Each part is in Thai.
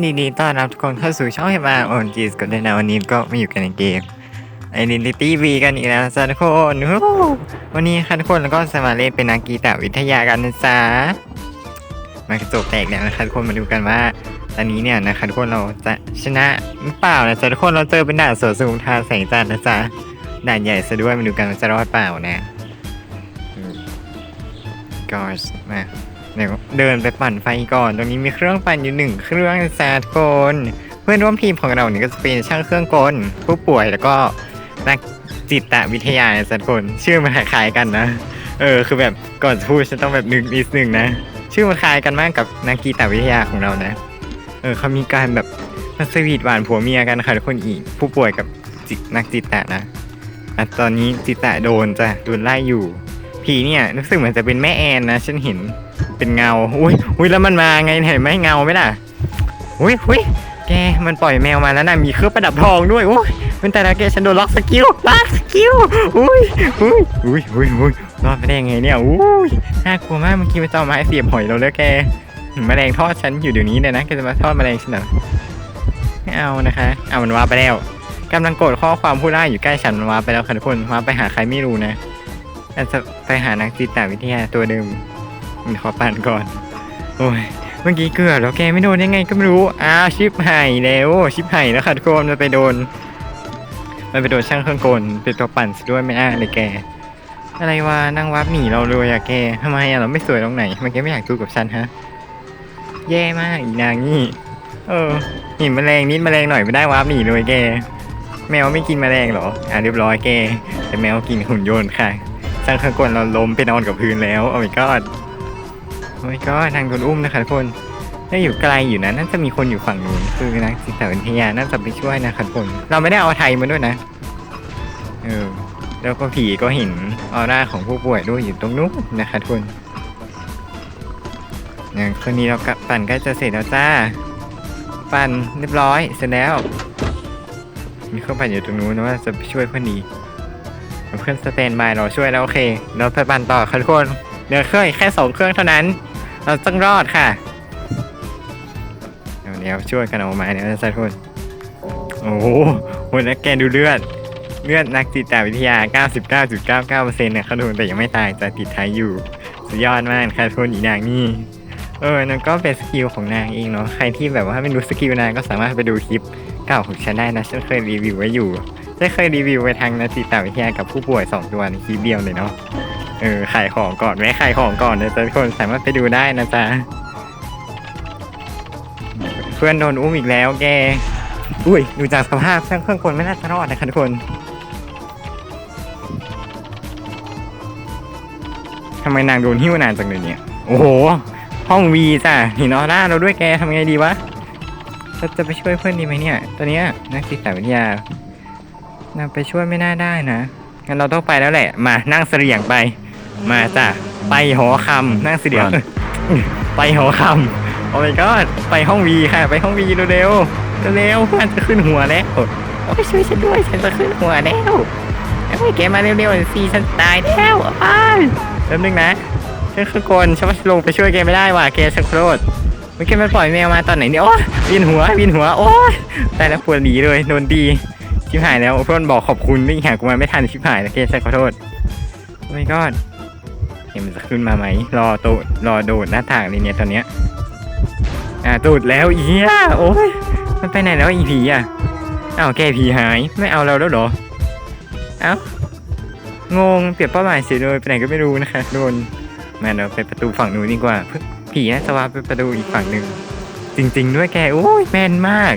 ดีดีต้อนรับทุกคนเข้าสู่ช่องเฮมาโอนจีสกันด้วยนะวันนี้ก็มาอยู่กันในเกม Identity V กันอีกแล้วนะจ๊ะทุกคนวันนี้ค่ะทุกคนแล้วก็สมาเล่นเป็นนักกีตาวิทยากันนะจ๊ะมากระจกแตกแล้วนะคะทุกคนมาดูกันว่า ตอนนี้เนี่ยนะคะทุกคนเราจะชนะหรือเปล่านะจ๊ะทุกคนเราเจอเป็นด่านสวนสมุทรทาแสงจันทร์นะจ๊ะด่านใหญ่ซะด้วยมาดูกันว่าจะรอดเปล่านะก็มา เดี๋ยวเดินไปปั่นไฟก่อน ตรงนี้มีเครื่องปั่นอยู่หนึ่งเครื่องนะจ๊ะทุกคน เพื่อนร่วมทีมของเราเนี่ยก็จะเป็นช่างเครื่องกล ผู้ป่วยแล้วก็นักจิตวิทยานะจ๊ะทุกคนชื่อมันคล้ายๆกันนะ เออคือแบบก่อนจะพูดฉันต้องแบบนึกนิดนึงนะ ชื่อมันคล้ายกันมากกับนักกีตวิทยาของเรานะ เออเขามีการแบบมาสวีทหวานผัวเมียกันค่ะทุกคนอีก ผู้ป่วยกับจิตนักจิตะนะอะตอนนี้จิตตะโดนจ้ะโดนไล่อยู่ ผีเนี่ยรู้สึกเหมือนจะเป็นแม่แอนนะ ฉันเห็น เป็นเงา อุ้ยอุ้ยแล้วมันมาไงเห็นไหมเงาไหมล่ะ อุ้ยอุ้ยแกมันปล่อยแมวมาแล้วนะมีเครื่องประดับทองด้วยอุ้ยเป็นแต่ละแกฉันโดนล็อกสกิลล็อกสกิลอุ้ยอุ้ยอุ้ยอุ้ยอุ้ยรอดไปได้ยังไงเนี่ยอุ้ยน่ากลัวมากเมื่อกี้มันจะเอาไม้เสียบหอยเราแล้วแกแมลงทอดฉันอยู่เดี๋ยวนี้เลยนะแกจะมาทอดแมลงฉันเหรอไม่เอานะคะ เอามันวาไปแล้วกำลังกดข้อความผู้ล่าอยู่ใกล้ฉันมันวาไปแล้วค่ะทุกคนวาไปหาใครไม่รู้นะอาจจะไปหานักจิตวิทยาตัวเดิม มีขอปั่นก่อน โอ้ย เมื่อกี้เกือบแล้วแกไม่โดนยังไงก็ไม่รู้ อ้าวชิปหายแล้วชิปหายแล้วค่ะทุกคนมันไปโดน มันไปโดนช่างเครื่องกลเป็นตัวปั่นซะด้วยไม่อ้าเลยแก อะไรวะนั่งวับหนีเราเลยอะแกทำไมอะเราไม่สวยตรงไหนทำไมแกไม่อยากดูกับฉันฮะ แย่มากอีนางนี่ เออห็นแมลงนิดแมลงหน่อยไม่ได้วับหนีเลยแก แมวไม่กินแมลงหรอ อะเรียบร้อยแก แต่แมวกินหุ่นยนต์ค่ะช่างเครื่องกลเราล้มไปนอนกับพื้นแล้วโอ้ my god โอ้ my god ทางโดนอุ้มนะคะทุกคนถ้าอยู่ไกลอยู่นะน่าจะมีคนอยู่ฝั่งนู้นคือนักจิตวิทยาน่าจะไปช่วยนะคะทุกคนเราไม่ได้เอาไทยมาด้วยนะเออแล้วก็ผีก็เห็นออร่าของผู้ป่วยด้วยอยู่ตรงนู้นนะคะทุกคนเนี่ยคนนี้เรากปั่นใกล้จะเสร็จแล้วจ้า ปั่นเรียบร้อยเสร็จแล้ว มีเครื่องปั่นอยู่ตรงนู้นนะว่าจะไปช่วยเพื่อนดีเพื่อนสแตนบายเราช่วยแล้วโอเค เราไปปั่นต่อค่ะทุกคนเหลือเครื่องแค่สองเครื่องเท่านั้น เราต้องรอดค่ะ เดี๋ยวเดี๋ยวช่วยกันเออกมาเนี่ยนะทุกคนโอ้โหโหแล้แกดูเลือด เลือดนักจิตวิทยา 99.99%นะครับทุกคนแต่ยังไม่ตายจะติดท้ายอยู่ สุดยอดมากค่ะทุกคนอีนางนี่เออนั่นก็เป็นสกิลของนางเองเนาะ ใครที่แบบว่าไม่รู้สกิลนางก็สามารถไปดูคลิปเก่าของฉันได้นะ ฉันเคยรีวิวไว้อยู่ ฉันเคยรีวิวไปทางนาจิตวิทยากับผู้ป่วยสองตัวในคลิปเดียวเลยเนาะ เออขายของก่อนแม่ขายของก่อนนะจ๊ะทุกคนสามารถไปดูได้นะจ๊ะเพื่อนโดนอุ้มอีกแล้วแกอุ้ยดูจากสภาพช่างเครื่องกลไม่น่าจะรอดนะคะทุกคนทำไมนางโดนหิ้วนานจังเลยเนี่ย โอ้โห ห้องวีจ้ะห็นออร่าเราด้วยแกทำไงดีวะเราจะไปช่วยเพื่อนดีไหมเนี่ย ตอนนี้นักจิตวิทยานางไปช่วยไม่น่าได้นะงั้นเราต้องไปแล้วแหละ มานั่งเสลี่ยงไป มาจ้ะไปหอคำนั่งเสลี่ยงไปหอคำโอ้ my god ไปห้องวีค่ะ ไปห้องวีเร็วๆเร็วๆเพื่อนจะขึ้นหัวแล้วเอาไปช่วยฉันด้วยฉันจะขึ้นหัวแล้วเอาไปแกมาเร็วๆสิฉันตายแล้วเอาไปแป๊บนึงนะฉันคือกลฉันว่าลงไปช่วยแกไม่ได้ว่ะแกสักโคตรเมื่อกี้มันปล่อยแมวมาตอนไหนเนี่ยโอ้วินหัววินหัวโอ้ยตายแล้วปวดหนีเลยโดนดีชิบหายแล้วเพื่อนบอกขอบคุณไม่หากูมาไม่ทันชิบหายแล้วแกฉันขอโทษโอ้ยก็ เห็นมันจะขึ้นมาไหมรอโตดรอโดดหน้าต่างเลยเนี่ยตอนเนี้ยอ่าตูดแล้วอีเหี้ยโอ้ยมันไปไหนแล้วอีผีอะอ้าวแกผีหายไม่เอาเราแล้วเหรอเอ้างงเปลี่ยนเป้าหมายเสียเลยไปไหนก็ไม่รู้นะคะโดนมาเราไปประตูฝั่งนู้นดีกว่าเพิ่งผีน่าจะวาไปประตูอีกฝั่งหนึ่งจริง ๆ ด้วยแกโอ้ยแม่นมาก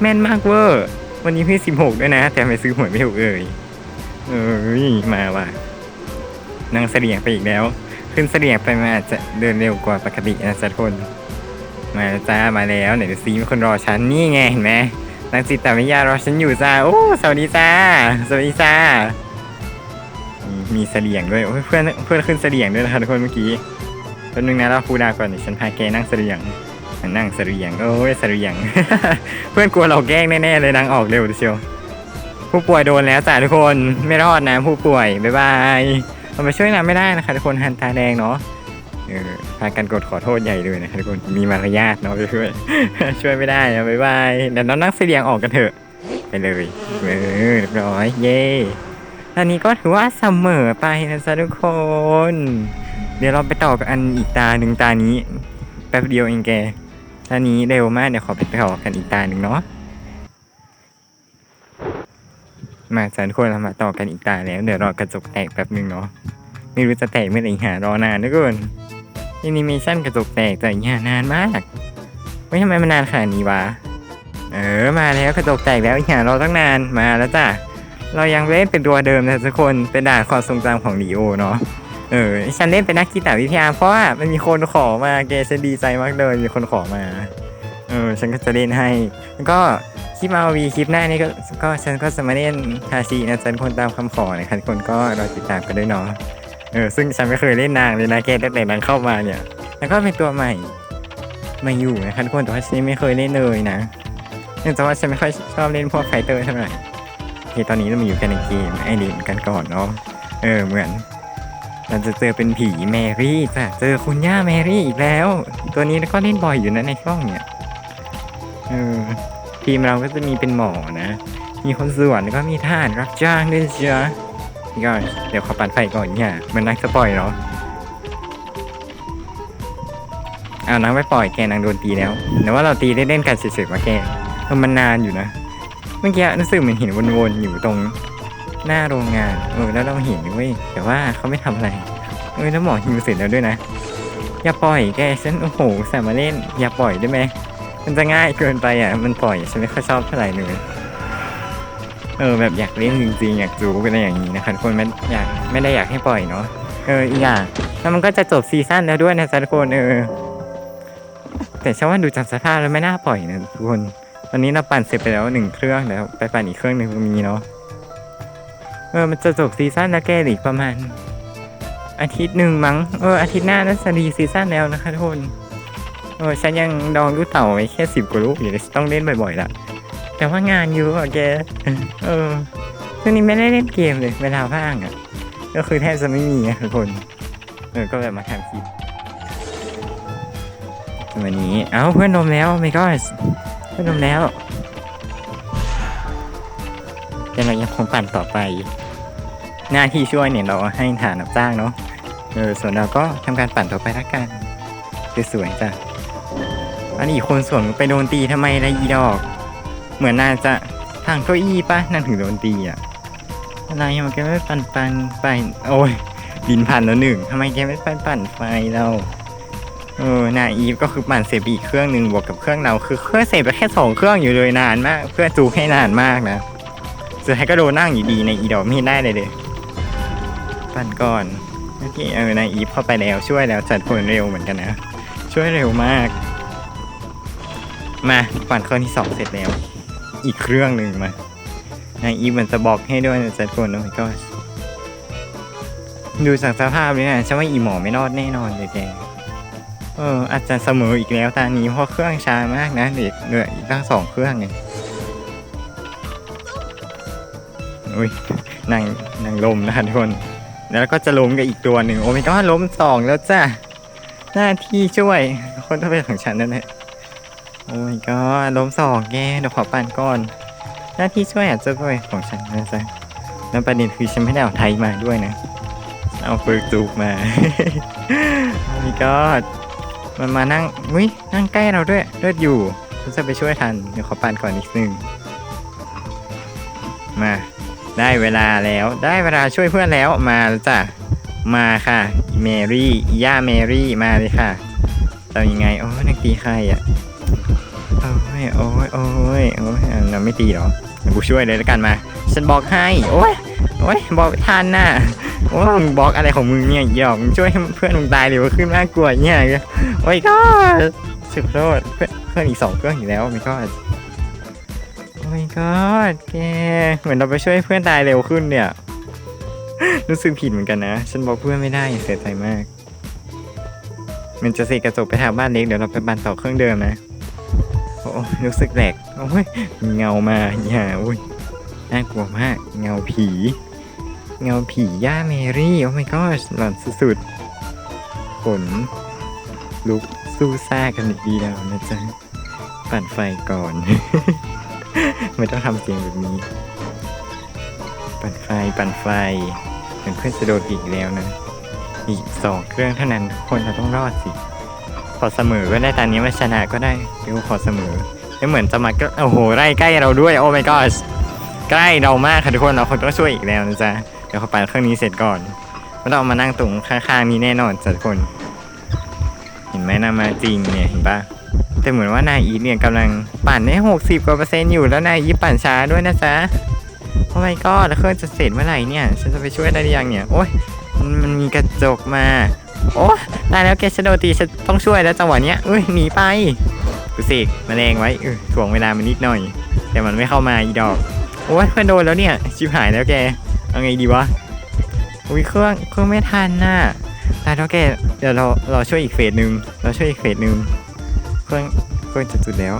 แม่นมากเวอร์วันนี้พี่สิบหกด้วยนะ แต่ไม่ซื้อหวยไม่ถูกเอ่ยเอ้ยมาว่ะ นั่งเสลียงไปอีกแล้ว ขึ้นเสลียงไปมาอาจจะเดินเร็วกว่าปกตินะจ๊ะทุกคนมาจ้ามาแล้วไหนดูซิมีคนรอฉันนี่ไงเห็นไหมนางจิตวิทยารอฉันอยู่จ้าโอ้สวัสดีจ้าสวัสดีจ้ามีเสลียงด้วยโอ้ยเพื่อนเพื่อนขึ้นเสลียงด้วยนะคะทุกคนเมื่อกี้แป๊บนึงนะเราคูดาวก่อนเดี๋ยวฉันพาแกนั่งเสลียงนั่งเสลียงโอ้ยเสลียง เพื่อนกลัวเราแกล้งแน่ๆเลยนางออกเร็วเชียวผู้ป่วยโดนแล้วจ้ะทุกคนไม่รอดนะผู้ป่วยบ๊ายบาย เราไปช่วยนางไม่ได้นะคะทุกคนหันตาแดงเนาะเออพากันกดขอโทษใหญ่เลยนะครับทุกคนมีมารยาทเนาะช่วยช่วยไม่ได้นะบ๊ายบายเดี๋ยวน้องนั่งเสียงออกกันเถอะ ไปเลยเออเรียบร้อยเย่ตอนนี้ก็ถือว่าเสมอไปนะจ๊ะทุกคน เดี๋ยวเราไปต่อกับอันอีกตาหนึ่งตานี้แป๊บเดียวเองแกตานี้เร็วมากเดี๋ยวขอไปต่อกันอีกตาหนึ่งเนาะ มาจ้ะทุกคนเรามาต่อกันอีกตาแล้ว เดี๋ยวรอกระจกแตกแป๊บนึงเนาะไม่รู้จะแตกเมื่อไหร่หารอนานทุกคนแอนิเมชันกระจกแตกแต่อย่านานมากเฮ้ยทำไมมันนานขนาดนี้วะเออมาแล้วกระจกแตกแล้วอย่ารอตั้งนานมาแล้วจ้ะเรายังเล่นเป็นตัวเดิมนะทุกคนเป็นด่านความทรงจำของลีโอเนาะเออฉันเล่นเป็นนักกีตาร์วิทยาเพราะว่ามันมีคนขอมาแกฉันดีใจมากเลยมีคนขอมาเออฉันก็จะเล่นให้แล้วก็ คลิปมาวีคลิปหน้านี่ก็ก็ฉันก็จะมาเล่นทาชีนะฉันคนตามคำขอนะครับคนก็รอติดตามกันด้วยเนาะเออซึ่งฉันไม่เคยเล่นนางเลยนะแกตั้งแต่นางเข้ามาเนี่ยแล้วก็เป็นตัวใหม่มาอยู่นะครับทุกคนแต่ว่าฉันไม่เคยเล่นเลยนะเนื่องจากว่าฉันไม่ค่อยชอบเล่นพวกไฟเตอร์เท่าไหร่โอเคตอนนี้เรามาอยู่กันในเกมไอเดนกันก่อนเนาะเออเหมือนเราจะเจอเป็นผีแมรี่จ้ะเจอคุณย่าแมรี่อีกแล้ว ตัวนี้ก็เล่นบ่อยอยู่นะในช่องเนี่ยเออ ทีมเราก็จะมีเป็นหมอนะ มีคนสวนแล้วก็มีทหารรับจ้างด้วยจ้ะก็เดี๋ยวขอปั่นไฟก่อนเนี่ยมันนักสปอยเนาะเอานางไม่ปล่อยแกนางโดนตีแล้วแต่ว่าเราตีเล่นๆกันเฉยๆมาแกเออมันนานอยู่นะ เมื่อกี้รู้สึกเหมือนเห็นวนๆอยู่ตรงหน้าโรงงานเออแล้วเราเห็นเว้ยแต่ว่าเขาไม่ทำอะไรเออแล้วหมอฮิวเสร็จแล้วด้วยนะ อย่าปล่อยแกฉันโอ้โหส่มาเล่น อย่าปล่อยได้ไหม มันจะง่ายเกินไปอะ มันปล่อยฉันไม่ค่อยชอบเท่าไหร่เลย เออแบบอยากเล่นจริงๆ อยากจูกันอะไรอย่างนี้นะคะทุกคนไม่อยากไม่ได้อยากให้ปล่อยเนาะ เอออีกอย่างแล้วมันก็จะจบซีซั่นแล้วด้วยนะทุกคนเออ แต่ฉันว่าดูจากสภาพแล้วไม่น่าปล่อยนะทุกคน ตอนนี้เราปั่นเสร็จไปแล้วหนึ่งเครื่องแล้วไปปั่นอีกเครื่องหนึ่งมีเนาะ เออมันจะจบซีซั่นแล้วแกหลืออีกประมาณอาทิตย์หนึ่งมั้ง เอออาทิตย์หน้าน่าจะรีซีซั่นแล้วนะคะทุกคน เออฉันยังดองลูกเต่าไว้แค่สิบกว่าลูกอยู่เลยต้องเล่นบ่อยๆละแต่ว่างานเยอะอะแกเออช่วงนี้ไม่ได้เล่นเกมเลยเวลาว่างอะก็คือแทบจะไม่มีอะทุกคนเออก็แบบมาทำคลิปวันนี้ เอ้าเพื่อนนมแล้วไม่ก็เพื่อนนมแล้วแต่เรายังคงปั่นต่อไป หน้าที่ช่วยเนี่ยเราให้ฐานรับจ้างเนาะเออส่วนเราก็ทำการปั่นต่อไปละกันสวยๆจ้ะ อันนี้คนส่วนไปโดนตีทำไมละอีดอก เหมือนน่าจะทางเก้าอี้ปะนั่นถึงโดนตีอะอะไรมันแกไม่ปั่นปั่นไปโอ้ยดินพันแล้วหนึ่งทำไมแกไม่ปั่นปั่นไฟเราเออนาอีฟก็คือปั่นเสร็จไปอีกเครื่องหนึ่งบวกกับเครื่องเราคือเครื่องเสร็จไปแค่สองเครื่องอยู่เลยนานมาก เพื่อจูให้นานมากนะสุดท้ายก็โดนนั่งอยู่ดีในอีดอกไม่ได้เลยเลยปั่นก่อนโอเคเออนาอีฟเข้าไปแล้วช่วยแล้วจัดผลเร็วเหมือนกันนะช่วยเร็วมาก มาปั่นเครื่องที่สองเสร็จแล้ว อีกเครื่องหนึ่งมานาอีมันจะบอกให้ด้วยนะจัดผลโอ้ยก็ดูจากสภาพนี้นะฉันว่าอีหมอไม่รอดแน่นอนเลยแกเอออาจจะเสมออีกแล้วตานี้เพราะเครื่องช้ามากนะเด็กเหลืออีกตั้งสองเครื่องไงอุ้ยนั่งนั่งลมนะทุกคนแล้วก็จะล้มกับอีกตัวหนึ่งโอ้ไม่ก็ล้มสองแล้วจ้ะหน้าที่ช่วย คนต้องเป็นของฉันนั่นแหละ โอ้ยก็ล้มสองแกเดี๋ยวขอปั่นก่อน หน้าที่ช่วยอาจจะเป็นของฉันนะจ๊ะแล้วประเด็นคือฉันไม่ได้เอาไทยมาด้วยนะ เอาเปิกจูบมาโอ้ยก็มันมานั่งอุ้ยนั่งใกล้เราด้วยเลือดอยู่ฉันจะไปช่วยทันเดี๋ยวขอปั่นก่อนนิดนึงมาได้เวลาแล้วได้เวลาช่วยเพื่อนแล้วมาจ้ะมาค่ะอีเมรี่ย่าเมรี่มาเลยค่ะทำยังไงโอ้ยนักตีใครอะ ยโอ้ยโอ้ยโอ้ยเราไม่ตีหรอกูช่วยเลยแล้วกันมา ฉันบอกให้โอ้ยโอ้ยบอกทันน่ะโอ้ยมึงบอกอะไรของมึงเนี่ยหยอกมึงช่วยให้เพื่อนมึงตายเร็วขึ้นมากกว่าเนี่ยโอ้ยก็สุดโทษเพื่อนเพื่อนอีกสองเครื่องอยู่แล้วไม่ก็โอ้ยก็แกเหมือนเราไปช่วยเพื่อนตายเร็วขึ้นเนี่ยรู้สึกผิดเหมือนกันนะ ฉันบอกเพื่อนไม่ได้เสียใจมาก มันจะเสกกระจกไปทางบ้านเล็กเดี๋ยวเราไปบันต่อเครื่องเดิมนะ รู้สึกแหลกโอ้ยเงามาอย่าอุ้ยน่ากลัวมาก เงาผี เงาผีย่าเมรี่โอ้ my god หลอนสุดๆขนลุกสู้ซ่ากันอีกดีแล้วนะจ๊ะปั่นไฟก่อน ไม่ต้องทำเสียงแบบนี้ ปั่นไฟปั่นไฟเหมือนเพื่อนจะโดนอีกแล้วนะ อีกสองเครื่องเท่านั้นคนเราต้องรอดสิ อเสมอก็ได้ตอนนี้ไมาชนะก็ได้เดี๋ยวขอเสมอไม่เหมือนจะมาก็โอ้โหไล่ใกล้เราด้วยโอ้ my god ใกล้เรามากค่ะทุกคนเราคนต้องช่วยอีกแล้วนะจ๊ะเดี๋ยวเขาปั่นเครื่องนี้เสร็จก่อนไม่ต้องมานั่งตรงข้างๆนี้แน่นอนจ้ะทุกคน เห็นไหมนามาจริงเนี่ยเห็นปะแต่เหมือนว่านายอีทเนี่ยกำลังปั่นได้หกสิบกว่าเปอร์เซ็นต์อยู่แล้วนายอีปั่นช้าด้วยนะจ๊ะโอ้ my god แล้วเครื่องจะเสร็จเมื่อไหร่เนี่ยฉันจะไปช่วยได้หรือยังเนี่ยโอ้ยมันมีกระจกมา โอ้ตายแล้วแกชโดตีฉันต้องช่วยแล้วจังหวะเนี้ยเอ้ยหนีไปกูเสกแมลงไว้เออถ่วงเวลามันนิดหน่อย แต่มันไม่เข้ามาอีดอกโอ้ยเพื่อนโดนแล้วเนี่ยชิบหายแล้วแกเอาไงดีวะอุ้ยเครื่องเครื่องไม่ทันน่ะตายแล้วแกเดี๋ยวเราเราช่วยอีกเฟสหนึ่งเราช่วยอีกเฟสหนึ่งเครื่องเครื่องจะจุดแล้ว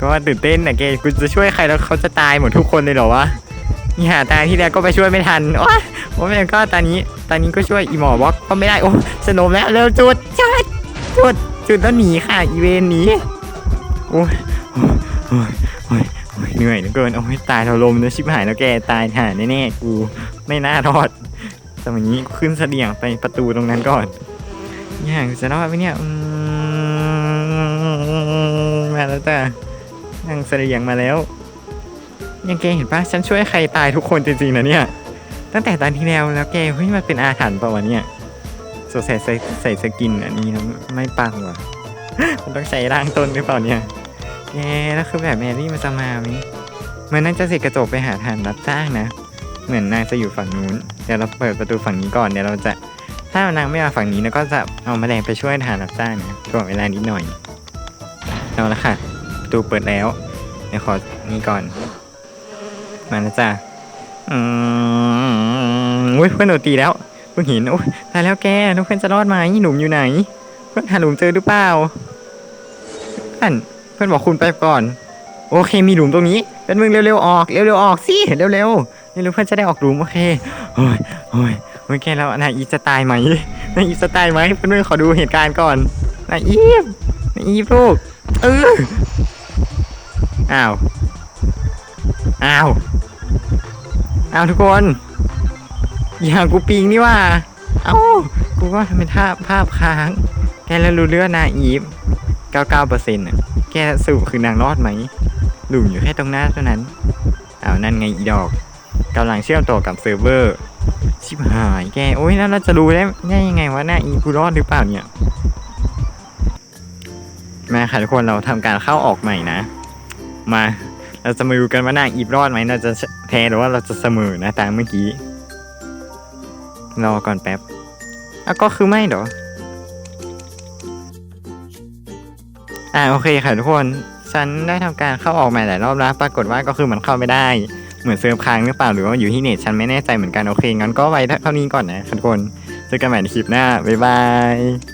ก็ว่าตื่นเต้นนะแกกูจะช่วยใครแล้วเขาจะตายหมดทุกคนเลยเหรอวะนี่หาตายที่แล้วก็ไปช่วยไม่ทันโอ้ย โอ้ยก็ตอนนี้ตอนนี้ก็ช่วยอีหมอบล็อกก็ไม่ได้โอ้สโนมแล้วเร็วจุดจุดจุดจุดแล้วหนีค่ะอีเวนหนีโอ้ยโอ้ยโอ้ยโอ้ยโอ้ยเหนื่อยเหลือเกินโอ้ยตายเราลมแล้วชิบหายแล้วแกตายห่าแน่ๆกูไม่น่ารอดแต่วันนี้ขึ้นเสลียงไปประตูตรงนั้นก่อนอย่างจะรอดไหมเนี่ยมาแล้วจ้ะนั่งเสลียงมาแล้ว ยังแกเห็นปะฉันช่วยใครตายทุกคนจริงๆนะเนี่ย ตั้งแต่ตอนที่แล้วแล้วแกเฮ้ยมันเป็นอาถรรพ์ป่าวะเนี่ยสงสัยใส่ใส่สกินอันนี้แล้วไม่ปังว่ะมันต้องใช้ร่างต้นหรือเปล่าเนี่ยแกแล้วคือแบบแมรี่มันจะมาไหมเหมือนนั่นจะเสกกระจกไปหาทานรับจ้างนะ เหมือนนางจะอยู่ฝั่งนู้นเดี๋ยวเราเปิดประตูฝั่งนี้ก่อนเดี๋ยวเราจะถ้านางไม่มาฝั่งนี้แล้วก็จะเอาแมลงไปช่วยทานรับจ้างนะถ่วงเวลานิดหน่อยเอาละค่ะประตูเปิดแล้วเดี๋ยวขอนี่ก่อน มาแล้วจ้ะ อืมอุ้ยเพื่อนโดนตีแล้วเพิ่งเห็นโอ้ยตายแล้วแกแล้วเพื่อนจะรอดไหมหนุ่มอยู่ไหน เพื่อนหาหลุมเจอหรือเปล่าเพื่อนเพื่อนบอกคุณไปก่อน โอเคมีหลุมตรงนี้เป็นมึงเร็วๆออกเร็วๆออกสิเร็วๆเร็วเพื่อนจะได้ออกหลุมโอเคโอ้ยโอ้ยโอเคแล้วนายอีจะตายไหมนายอีจะตายไหมเพื่อนๆขอดูเหตุการณ์ก่อนนายอีฟนายอีฟลูกเอออ้าวอ้าว เอาทุกคน อย่ากูปิงนี่ว่า เอ้า กูว่าทำเป็นภาพภาพค้าง แกแล้วรู้เรื่องนาอีฟ99%อะแกสรุปคือนางรอดไหม หลุมอยู่แค่ตรงหน้าเท่านั้น เอานั่นไงอีดอกกำลังเชื่อมต่อกับเซิร์ฟเวอร์ ชิบหายแก โอ้ยแล้วเราจะรู้ได้ได้ยังไงว่าหน้าอีฟกูรอดหรือเปล่าเนี่ยมาค่ะทุกคนเราทำการเข้าออกใหม่นะ มา เราจะมาดูกันว่านางอีฟรอดไหมเราจะแพ้หรือว่าเราจะเสมอนะตามเมื่อกี้ รอก่อนแป๊บอะก็คือไม่เหรออ่าโอเคค่ะทุกคนฉันได้ทำการเข้าออกใหม่หลายรอบแล้วปรากฏว่าก็คือมันเข้าไม่ได้ เหมือนเซิร์ฟค้างหรือเปล่าหรือว่าอยู่ที่เน็ตฉันไม่แน่ใจเหมือนกันโอเคงั้นก็ไว้เท่านี้ก่อนนะทุกคนเจอกันใหม่ในคลิปหน้าบ๊ายบาย